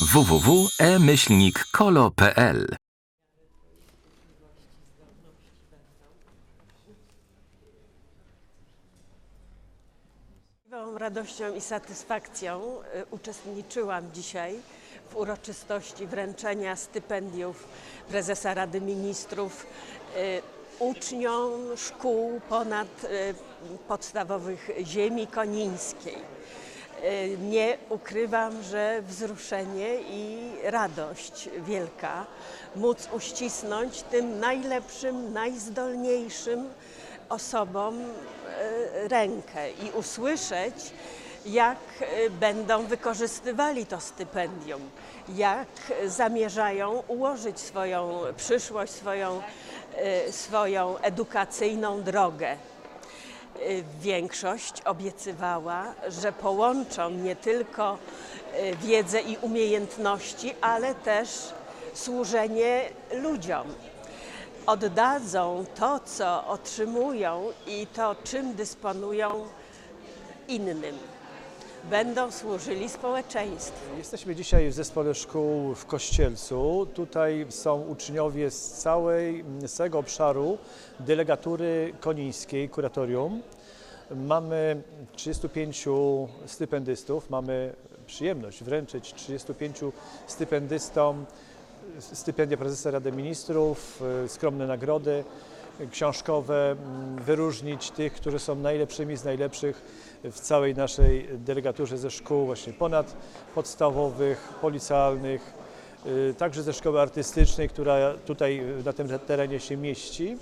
www.e-kolo.pl Z radością i satysfakcją y, uczestniczyłam dzisiaj w uroczystości wręczenia stypendiów prezesa Rady Ministrów y, uczniom szkół ponad y, podstawowych ziemi konińskiej. Y, Nie ukrywam, że wzruszenie i radość wielka móc uścisnąć tym najlepszym, najzdolniejszym osobom e, rękę i usłyszeć, jak e, będą wykorzystywali to stypendium, jak zamierzają ułożyć swoją przyszłość, swoją, e, swoją edukacyjną drogę. Y, Większość obiecywała, że połączą nie tylko y, wiedzę i umiejętności, ale też służenie ludziom. Oddadzą to, co otrzymują i to, czym dysponują innym. Będą służyli społeczeństwu. Jesteśmy dzisiaj w zespole szkół w Kościelcu. Tutaj są uczniowie z, całej, z całego obszaru delegatury konińskiej, kuratorium. Mamy 35 stypendystów, mamy przyjemność wręczyć 35 stypendystom stypendia prezesa Rady Ministrów, y, skromne nagrody książkowe, mm, wyróżnić tych, którzy są najlepszymi z najlepszych w całej naszej delegaturze ze szkół właśnie ponadpodstawowych, policjalnych, y, także ze szkoły artystycznej, która tutaj na tym terenie się mieści.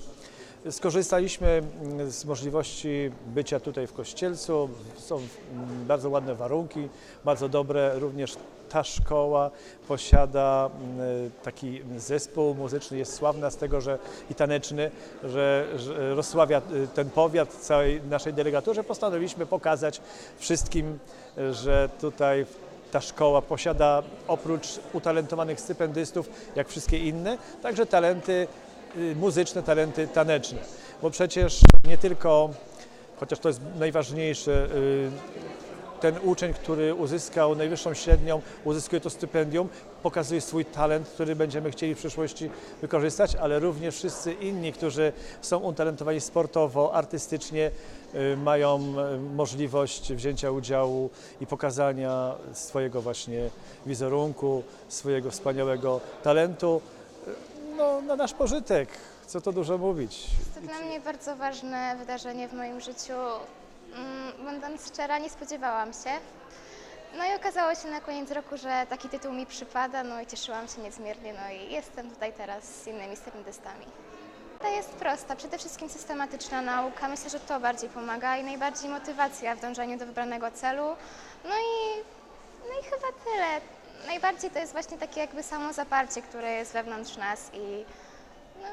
Skorzystaliśmy mm, z możliwości bycia tutaj w Kościelcu. Są mm, bardzo ładne warunki, bardzo dobre. Również ta szkoła posiada mm, taki zespół muzyczny, jest sławna z tego, że i taneczny, że, że rozsławia y, ten powiat całej naszej delegaturze. Postanowiliśmy pokazać wszystkim, że tutaj ta szkoła posiada oprócz utalentowanych stypendystów, jak wszystkie inne, także talenty muzyczne, talenty taneczne. Bo przecież nie tylko, chociaż to jest najważniejsze, y, ten uczeń, który uzyskał najwyższą średnią, uzyskuje to stypendium, pokazuje swój talent, który będziemy chcieli w przyszłości wykorzystać, ale również wszyscy inni, którzy są utalentowani sportowo, artystycznie, y, mają y, możliwość wzięcia udziału i pokazania swojego właśnie wizerunku, swojego wspaniałego talentu y, no, na nasz pożytek. Co to dużo mówić. Jest to dla mnie bardzo ważne wydarzenie w moim życiu. Mm, Będąc szczera, nie spodziewałam się. No i okazało się na koniec roku, że taki tytuł mi przypada, no i cieszyłam się niezmiernie, no i jestem tutaj teraz z innymi stypendystami. To jest prosta, przede wszystkim systematyczna nauka. Myślę, że to bardziej pomaga i najbardziej motywacja w dążeniu do wybranego celu. No i, no i chyba tyle. Najbardziej to jest właśnie takie jakby samo zaparcie, które jest wewnątrz nas i no,